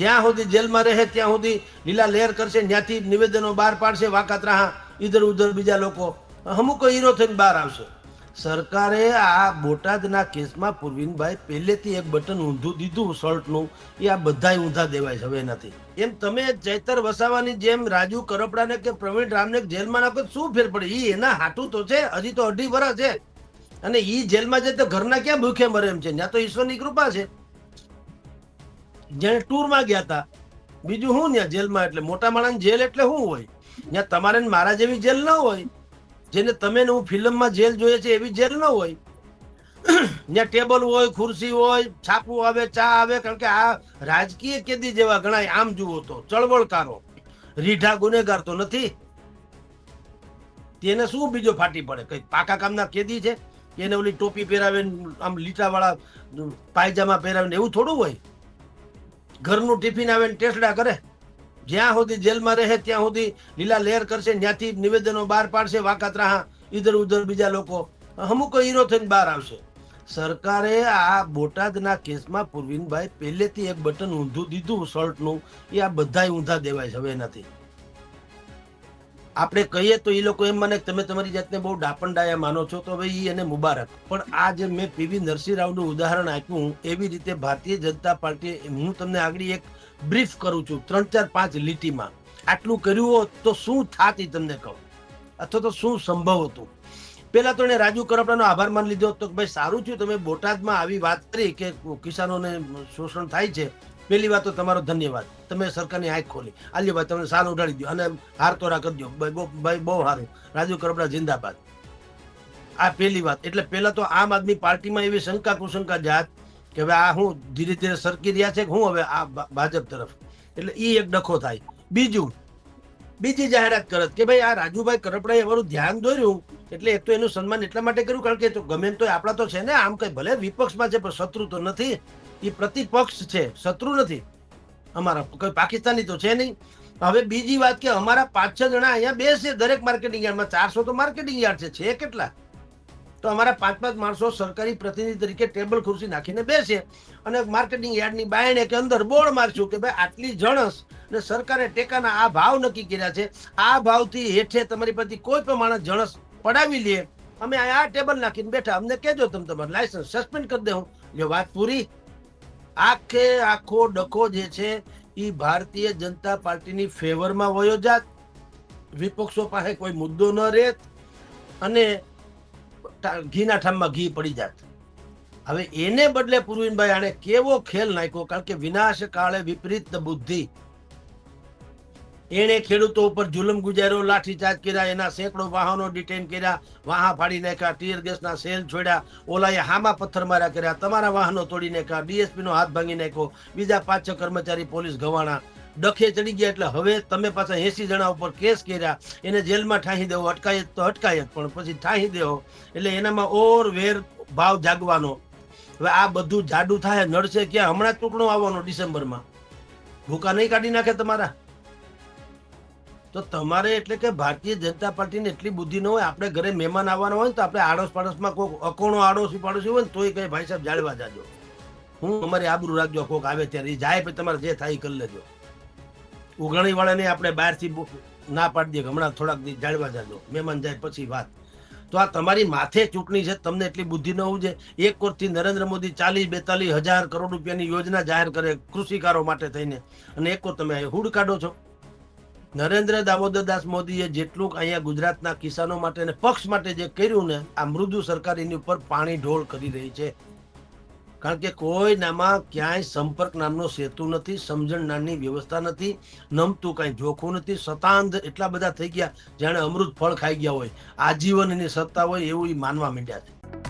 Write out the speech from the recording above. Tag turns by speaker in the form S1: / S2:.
S1: જ્યાં સુધી જેલમાં રહે, ત્યાં સુધી લીલા લહેર કરશે ત્યાંથી નિવેદનો બહાર પાડશે, વાકાત રાહા ઇધર ઉધર બીજા લોકો. અમુક હીરો થઈને બહાર આવશે. સરકારે આ બોટાદના કેસમાં પૂર્વિનભાઈ પહેલેથી એક બટન ઊંધું દીધું શર્ટનું. એ આ બધાય ઊંધા દેવાય છે, હવે નથી એમ તમે ચૈતર વસાવાની જેમ રાજુ કરપડાને કે પ્રવીણ રામને જેલમાં નાખો શું ફેર પડે? એ એના હાટું તો છે, હજી તો અઢી વર્ષ છે. અને એ જેલમાં જાય તો ઘરના ક્યાં ભૂખે મરે એમ છે? ત્યાં તો ઈશ્વરની કૃપા છે. જેને ટૂરમાં ગયા હતા બીજું શું ત્યાં જેલમાં એટલે મોટા માણસ જેલ એટલે શું હોય. ત્યાં તમારે મારા જેવી જેલ ન હોય. જેને તમે હું ફિલ્મમાં જેલ જોઈએ છે એવી જેલ ન હોય. ત્યાં ટેબલ હોય, ખુરશી હોય, છાપું આવે, ચા આવે, કારણ કે આ રાજકીય કેદી જેવા ગણાય આમ જુઓ તો ચળવળકારો. રીઢા ગુનેગાર તો નથી. તેને શું બીજો ફાટી પડે? કઈ પાકા કામના કેદી છે? એને ઓલી ટોપી પહેરાવે આમ લીટાવાળા, પાયજામા પહેરાવે એવું થોડું હોય? ઘરનું ટિફિન આવે ને ટેસડા કરે. જ્યાં સુધી જેલમાં રહે, ત્યાં સુધી લીલા લહેર કરશે ત્યાંથી નિવેદનો બહાર પાડશે વાકાતરા ઇધર ઉધર બીજા લોકો. અમુક હીરો થઈને બહાર આવશે. સરકારે આ બોટાદના કેસમાં પૂર્વિનભાઈ પહેલેથી એક બટન ઊંધું દીધું, શર્ટનું. એ આ બધાય ઊંધા દેવાય છે, હવે નથી આપણે કહીએ તો એ લોકો એમ મને તમે તમારી જાતને બહુ ડાપણડાયા માનો છો તો ઈ એને મુબારક. પણ આ જે મેં પીવી નરસિંહ રાવનું ઉદાહરણ આપ્યું, એવી રીતે ભારતીય જનતા પાર્ટીએ, હું તમને આગળ એક બ્રીફ કરું છું, ત્રણ ચાર પાંચ લીટીમાં. આટલું કર્યું હોત તો શું થાત એ તમને કહું. અથવા તો શું સંભવ હતું? પેલા તો એને રાજુ કરપડાનો આભાર માની લીધો તો કે ભાઈ સારું થયું, તમે બોટાદમાં આવી વાત કરી કે કિસાનોને શોષણ થાય છે. પહેલી વાત તો તમારો ધન્યવાદ. તમે સરકારની આંખ ખોલી. આલ્યો ભાઈ, તમને સાલ ઉડાડી દો અને હાર તોરા કરી દો ભાઈ, બહુ સારું રાજુ કરપડા જિંદાબાદ. આ પહેલી વાત. એટલે પહેલા તો આમ આદમી પાર્ટીમાં એવી શંકા કુશંકા જાત કે હવે આ હું ધીરે ધીરે સરકી રહ્યા છે કે હું હવે આ ભાજપ તરફ. એટલે એ એક ડખો થાય. બીજું, બીજી જાહેરાત કરત કે ભાઈ આ રાજુભાઈ કરપડાએ અમારું ધ્યાન દોર્યું. એટલે એક તો એનું સન્માન એટલા માટે કર્યું કારણ કે ગમે તો આપણા તો છે ને, આમ કઈ ભલે વિપક્ષમાં છે પણ શત્રુ તો નથી. એ પ્રતિપક્ષ છે, શત્રુ નથી. અમારા, કોઈ પાકિસ્તાની તો છે નહીં. હવે બીજી વાત કે અમારા પાંચ છ જણા અહીંયા બેસે દરેક માર્કેટિંગ યાર્ડમાં. ચારસો તો માર્કેટિંગ યાર્ડ છે છે કેટલા? તો અમારા પાંચ પાંચ માણસો સરકારી પ્રતિનિધિ તરીકે ટેબલ ખુરશી નાખીને બેસે અને માર્કેટિંગ યાર્ડની બાયણે કે અંદર બોર્ડ મારશું કે ભાઈ આટલી જણસ ને સરકારે ટેકાના આ ભાવ નક્કી કર્યા છે. આ ભાવથી હેઠે તમારી પરથી કોઈ પણ માણસ જણસ પડાવી લે. અમે આ ટેબલ નાખીને બેઠા. અમને કહેજો તમે તમારું લાયસન્સ સસ્પેન્ડ કરી દઉં જો વાત પૂરી. આખે આખો ડખો જે છે એ ભારતીય જનતા પાર્ટીની ફેવરમાં વયો જાત. વિપક્ષો પાસે કોઈ મુદ્દો ન રહેત અને ઘીના ઠામમાં ઘી પડી જાત. હવે એને બદલે પુરવીનભાઈ આણે કેવો ખેલ નાખ્યો? કારણ કે વિનાશ કાળે વિપરીત બુદ્ધિ એણે ખેડૂતો ઉપર જુલમ ગુજાર્યો, લાઠીચાર્જ કર્યા, એના સેંકડો વાહનો ડિટેન કર્યા, વાહા ફાડી નાખ્યા ટીયર ગેસના સેલ છોડ્યા, ઓલાએ હામા પથ્થર માર્યા કર્યા, તમારા વાહનો તોડી નાખ્યા, ડીએસપીનો હાથ ભાંગી નાખ્યો, બીજા પાંચ છ કર્મચારી પોલીસ ગવાણા. ડખે ચડી ગયા એટલે હવે તમે પાછા એસી જણા ઉપર કેસ કર્યા, એને જેલમાં ઠાહી દેવો, અટકાયત તો અટકાયત, પણ પછી ઠાહી દેવો, એટલે એનામાં ઓર વેર ભાવ જાગવાનો. હવે આ બધું જાડું થાય, નડશે ક્યાં? હમણાં ચૂંટણો આવવાનો ડિસેમ્બરમાં. ભૂકા નહીં કાઢી નાખે તમારા? તો તમારે એટલે કે ભારતીય જનતા પાર્ટીને એટલી બુદ્ધિ ન હોય, આપણે ઘરે મહેમાન આવવાના હોય ને તો આપણે આડોશ પાડોશમાં કોઈક અકોણો આડોશી પાડોશી હોય ને તોય કઈ ભાઈ સાહેબ જાળવા જાજો. હું અમારી આબરૂ રાખજો, કોક આવે ત્યારે. જાય પછી તમારે જે થાય કરી લેજો. ઉઘાણી વાળાને આપણે બહારથી ના પાડી દઈએ હમણાં થોડાક દિવસ જાળવા જાજો. મહેમાન જાય પછી વાત. તો આ તમારી માથે ચૂંટણી છે, તમને એટલી બુદ્ધિ ન હોવું છે એક કોરથી નરેન્દ્ર મોદી ચાલીસ બેતાલીસ હજાર કરોડ રૂપિયાની યોજના જાહેર કરે કૃષિકારો માટે થઈને. અને એક કોર તમે હુડ કાઢો છો. નરેન્દ્ર દામોદર દાસ મોદીએ જેટલું અહીંયા ગુજરાતના કિસાનો માટે અને પક્ષ માટે જે કર્યું ને, આ મૃદુ સરકાર એની ઉપર પાણી ઢોળ કરી રહી છે. કારણ કે કોઈ નામાં ક્યાંય સંપર્ક નામનો સેતુ નથી, સમજણ નામની વ્યવસ્થા નથી, નમતું કાંઈ જોખું નથી, સતાંધ એટલા બધા થઈ ગયા, જાણે અમૃત ફળ ખાઈ ગયા હોય. આજીવન એની સત્તા હોય એવું એ માનવા માંડ્યા છે.